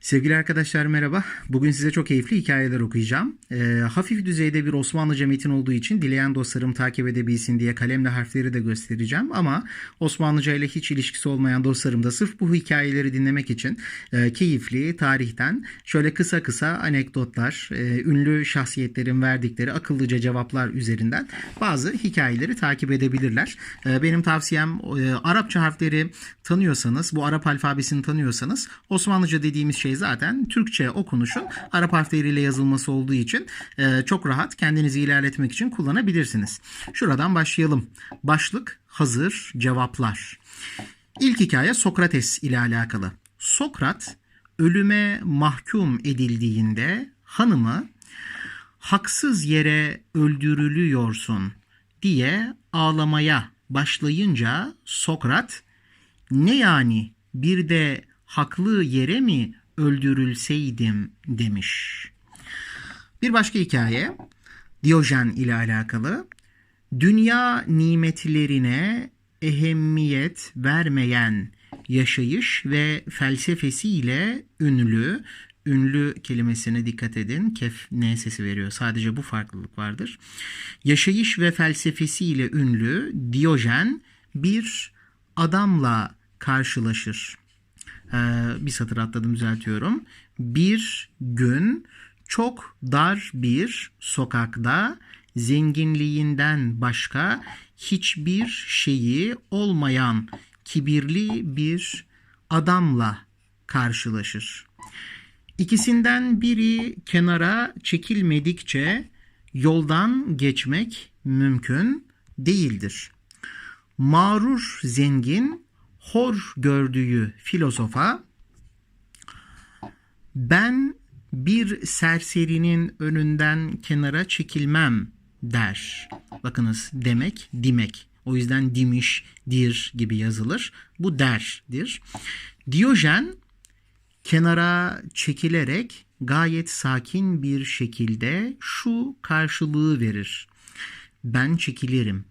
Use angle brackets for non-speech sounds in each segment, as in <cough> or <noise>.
Sevgili arkadaşlar merhaba. Bugün size çok keyifli hikayeler okuyacağım. Ee, hafif düzeyde bir Osmanlıca metin olduğu için dileyen dostlarım takip edebilsin diye kalemle harfleri de göstereceğim. Ama Osmanlıca ile hiç ilişkisi olmayan dostlarım da sırf bu hikayeleri dinlemek için e, keyifli tarihten şöyle kısa kısa anekdotlar, e, ünlü şahsiyetlerin verdikleri akıllıca cevaplar üzerinden bazı hikayeleri takip edebilirler. E, benim tavsiyem e, Arapça harfleri tanıyorsanız, bu Arap alfabesini tanıyorsanız Osmanlıca dediğimiz şey zaten Türkçe okunuşun Arap harfleriyle yazılması olduğu için e, çok rahat kendinizi ilerletmek için kullanabilirsiniz. Şuradan başlayalım. Başlık hazır cevaplar. İlk hikaye Sokrates ile alakalı. Sokrat ölüme mahkum edildiğinde hanımı haksız yere öldürülüyorsun diye ağlamaya başlayınca Sokrat ne yani bir de haklı yere mi öldürülseydim demiş. Bir başka hikaye Diyojen ile alakalı. Dünya nimetlerine ehemmiyet vermeyen yaşayış ve felsefesiyle ünlü, ünlü kelimesine dikkat edin. Kef ne sesi veriyor. Sadece bu farklılık vardır. Yaşayış ve felsefesiyle ünlü Diyojen bir adamla karşılaşır. Ee, bir satır atladım düzeltiyorum. Bir gün çok dar bir sokakta zenginliğinden başka hiçbir şeyi olmayan kibirli bir adamla karşılaşır. İkisinden biri kenara çekilmedikçe yoldan geçmek mümkün değildir. Mağrur zengin hor gördüğü filozofa ben bir serserinin önünden kenara çekilmem der. Bakınız demek dimek. O yüzden dimiş, dir gibi yazılır. Bu derdir. Diyojen kenara çekilerek gayet sakin bir şekilde şu karşılığı verir. Ben çekilirim.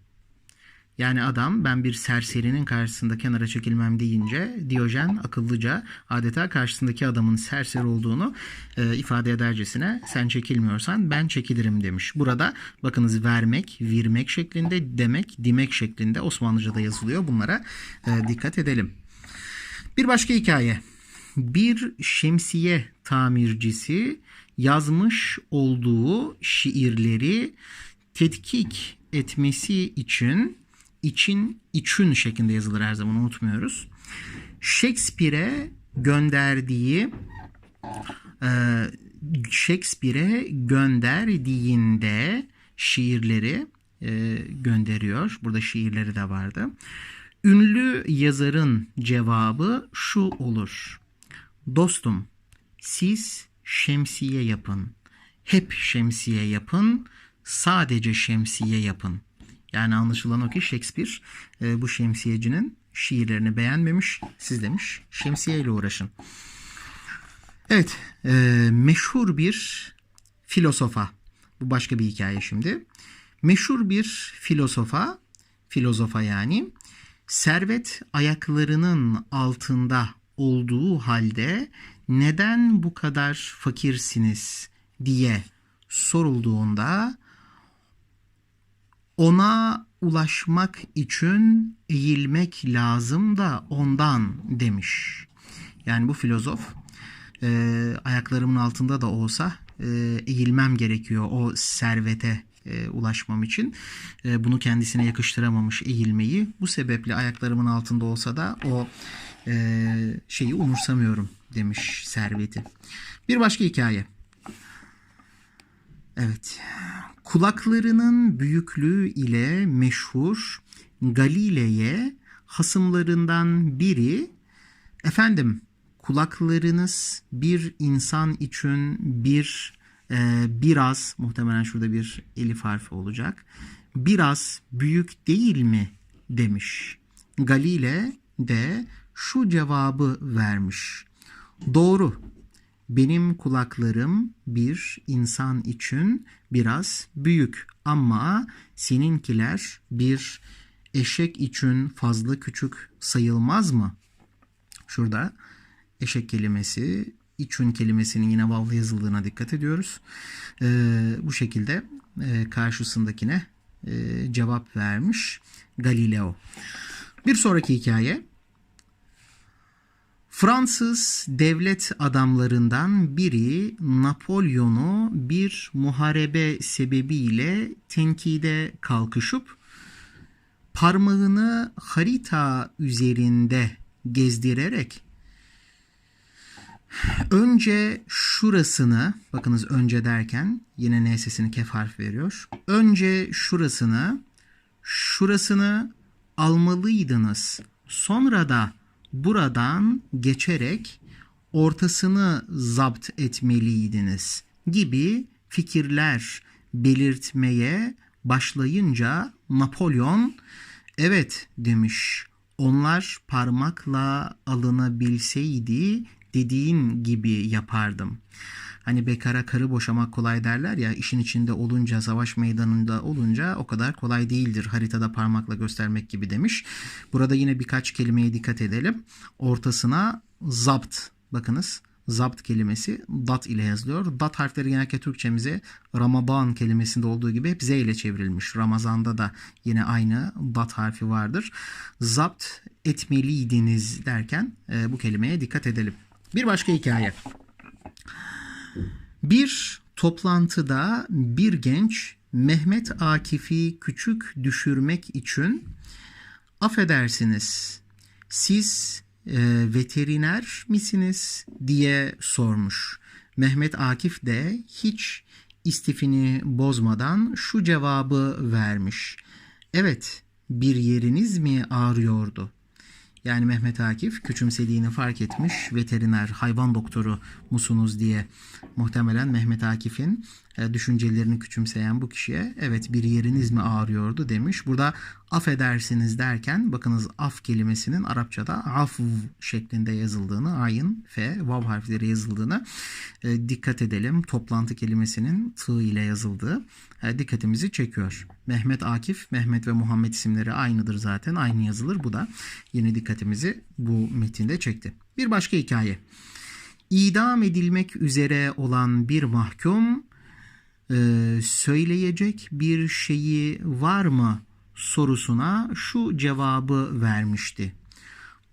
Yani adam ben bir serserinin karşısında kenara çekilmem deyince Diyojen akıllıca adeta karşısındaki adamın serseri olduğunu e, ifade edercesine sen çekilmiyorsan ben çekilirim demiş. Burada bakınız vermek, virmek şeklinde demek, dimek şeklinde Osmanlıca'da yazılıyor. Bunlara e, dikkat edelim. Bir başka hikaye. Bir şemsiye tamircisi yazmış olduğu şiirleri tetkik etmesi için için için şeklinde yazılır her zaman unutmuyoruz. Shakespeare'e gönderdiği e, Shakespeare'e gönderdiğinde şiirleri e, gönderiyor. Burada şiirleri de vardı. Ünlü yazarın cevabı şu olur. Dostum siz şemsiye yapın. Hep şemsiye yapın. Sadece şemsiye yapın. Yani anlaşılan o ki Shakespeare e, bu şemsiyecinin şiirlerini beğenmemiş. Siz demiş şemsiye uğraşın. Evet e, meşhur bir filosofa. Bu başka bir hikaye şimdi. Meşhur bir filosofa, filozofa yani servet ayaklarının altında olduğu halde neden bu kadar fakirsiniz diye sorulduğunda ona ulaşmak için eğilmek lazım da ondan demiş. Yani bu filozof e, ayaklarımın altında da olsa e, eğilmem gerekiyor o servete e, ulaşmam için. E, bunu kendisine yakıştıramamış eğilmeyi. Bu sebeple ayaklarımın altında olsa da o e, şeyi umursamıyorum demiş serveti. Bir başka hikaye. Evet. Kulaklarının büyüklüğü ile meşhur Galile'ye hasımlarından biri efendim kulaklarınız bir insan için bir e, biraz muhtemelen şurada bir elif harfi olacak biraz büyük değil mi demiş. Galile de şu cevabı vermiş. Doğru benim kulaklarım bir insan için biraz büyük ama seninkiler bir eşek için fazla küçük sayılmaz mı? Şurada eşek kelimesi için kelimesinin yine vavla yazıldığına dikkat ediyoruz. Ee, bu şekilde e, karşısındakine e, cevap vermiş Galileo. Bir sonraki hikaye. Fransız devlet adamlarından biri Napolyon'u bir muharebe sebebiyle tenkide kalkışıp parmağını harita üzerinde gezdirerek önce şurasını bakınız önce derken yine n sesini kef harf veriyor. Önce şurasını şurasını almalıydınız. Sonra da buradan geçerek ortasını zapt etmeliydiniz gibi fikirler belirtmeye başlayınca Napolyon evet demiş. Onlar parmakla alınabilseydi dediğin gibi yapardım. Hani bekara karı boşamak kolay derler ya işin içinde olunca savaş meydanında olunca o kadar kolay değildir haritada parmakla göstermek gibi demiş. Burada yine birkaç kelimeye dikkat edelim. Ortasına zapt bakınız zapt kelimesi dat ile yazılıyor. Dat harfleri genellikle Türkçemize Ramazan kelimesinde olduğu gibi hep Z ile çevrilmiş. Ramazan'da da yine aynı dat harfi vardır. Zapt etmeliydiniz derken e, bu kelimeye dikkat edelim. Bir başka hikaye. Bir toplantıda bir genç Mehmet Akif'i küçük düşürmek için affedersiniz siz e, veteriner misiniz diye sormuş. Mehmet Akif de hiç istifini bozmadan şu cevabı vermiş. Evet bir yeriniz mi ağrıyordu? Yani Mehmet Akif küçümsediğini fark etmiş. Veteriner, hayvan doktoru musunuz diye muhtemelen Mehmet Akif'in e, düşüncelerini küçümseyen bu kişiye evet bir yeriniz mi ağrıyordu demiş. Burada affedersiniz derken bakınız af kelimesinin Arapçada af şeklinde yazıldığını, ayın, fe, vav harfleri yazıldığını e, dikkat edelim. Toplantı kelimesinin tı ile yazıldığı e, dikkatimizi çekiyor. Mehmet Akif, Mehmet ve Muhammed isimleri aynıdır zaten. Aynı yazılır. Bu da yine dikkatimizi bu metinde çekti. Bir başka hikaye. İdam edilmek üzere olan bir mahkum e, söyleyecek bir şeyi var mı sorusuna şu cevabı vermişti.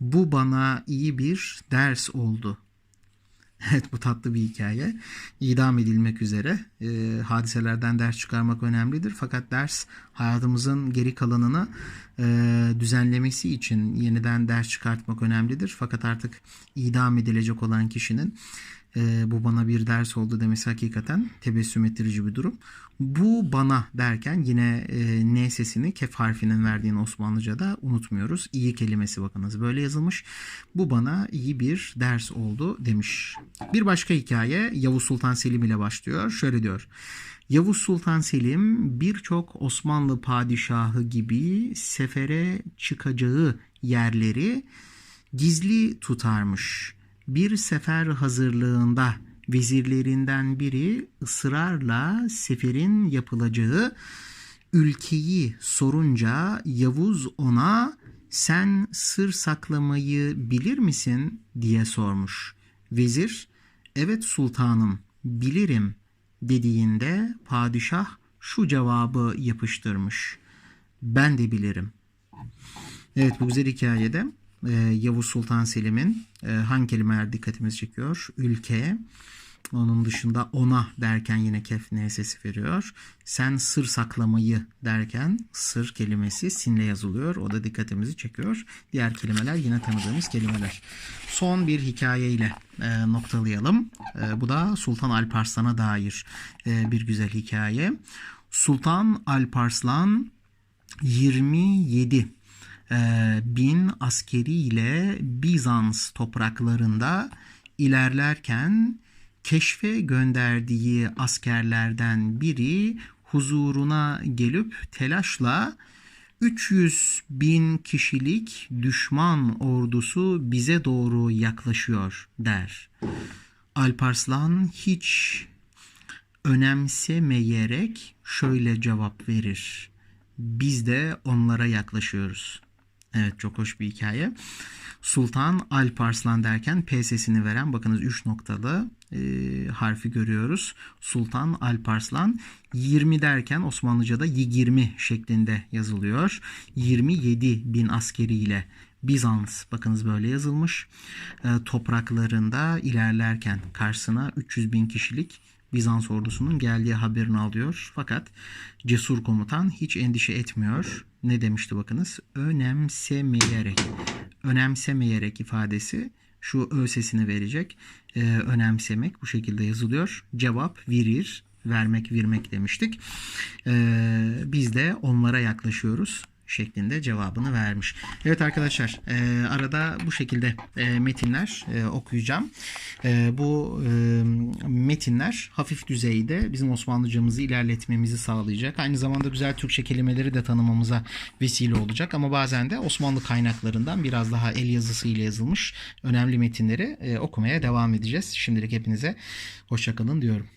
Bu bana iyi bir ders oldu. <laughs> Evet bu tatlı bir hikaye. İdam edilmek üzere e, hadiselerden ders çıkarmak önemlidir. Fakat ders hayatımızın geri kalanını e, düzenlemesi için yeniden ders çıkartmak önemlidir. Fakat artık idam edilecek olan kişinin bu bana bir ders oldu demesi hakikaten tebessüm ettirici bir durum. Bu bana derken yine e, N sesini kef harfinin verdiğini Osmanlıca'da unutmuyoruz. İyi kelimesi bakınız böyle yazılmış. Bu bana iyi bir ders oldu demiş. Bir başka hikaye Yavuz Sultan Selim ile başlıyor. Şöyle diyor. Yavuz Sultan Selim birçok Osmanlı padişahı gibi sefere çıkacağı yerleri gizli tutarmış. Bir sefer hazırlığında vezirlerinden biri ısrarla seferin yapılacağı ülkeyi sorunca Yavuz ona sen sır saklamayı bilir misin diye sormuş. Vezir evet sultanım bilirim dediğinde padişah şu cevabı yapıştırmış. Ben de bilirim. Evet bu güzel hikayede e, Yavuz Sultan Selim'in e, hangi kelimeler dikkatimizi çekiyor? Ülke, onun dışında ona derken yine kef ne sesi veriyor. Sen sır saklamayı derken sır kelimesi sinle yazılıyor. O da dikkatimizi çekiyor. Diğer kelimeler yine tanıdığımız kelimeler. Son bir hikayeyle e, noktalayalım. E, bu da Sultan Alparslan'a dair e, bir güzel hikaye. Sultan Alparslan 27 e, bin askeriyle Bizans topraklarında ilerlerken keşfe gönderdiği askerlerden biri huzuruna gelip telaşla 300 bin kişilik düşman ordusu bize doğru yaklaşıyor der. Alparslan hiç önemsemeyerek şöyle cevap verir. Biz de onlara yaklaşıyoruz. Evet çok hoş bir hikaye. Sultan Alparslan derken P sesini veren bakınız 3 noktalı e, harfi görüyoruz. Sultan Alparslan 20 derken Osmanlıca'da 20 şeklinde yazılıyor. 27 bin askeriyle Bizans bakınız böyle yazılmış. E, topraklarında ilerlerken karşısına 300 bin kişilik Bizans ordusunun geldiği haberini alıyor. Fakat cesur komutan hiç endişe etmiyor. Ne demişti bakınız? Önemsemeyerek. Önemsemeyerek ifadesi şu ö sesini verecek. Ee, önemsemek bu şekilde yazılıyor. Cevap verir. Vermek, vermek demiştik. Ee, biz de onlara yaklaşıyoruz şeklinde cevabını vermiş. Evet arkadaşlar e, arada bu şekilde e, metinler e, okuyacağım. E, bu e, metinler hafif düzeyde bizim Osmanlıcamızı ilerletmemizi sağlayacak. Aynı zamanda güzel Türkçe kelimeleri de tanımamıza vesile olacak. Ama bazen de Osmanlı kaynaklarından biraz daha el yazısı ile yazılmış önemli metinleri e, okumaya devam edeceğiz. Şimdilik hepinize hoşçakalın diyorum.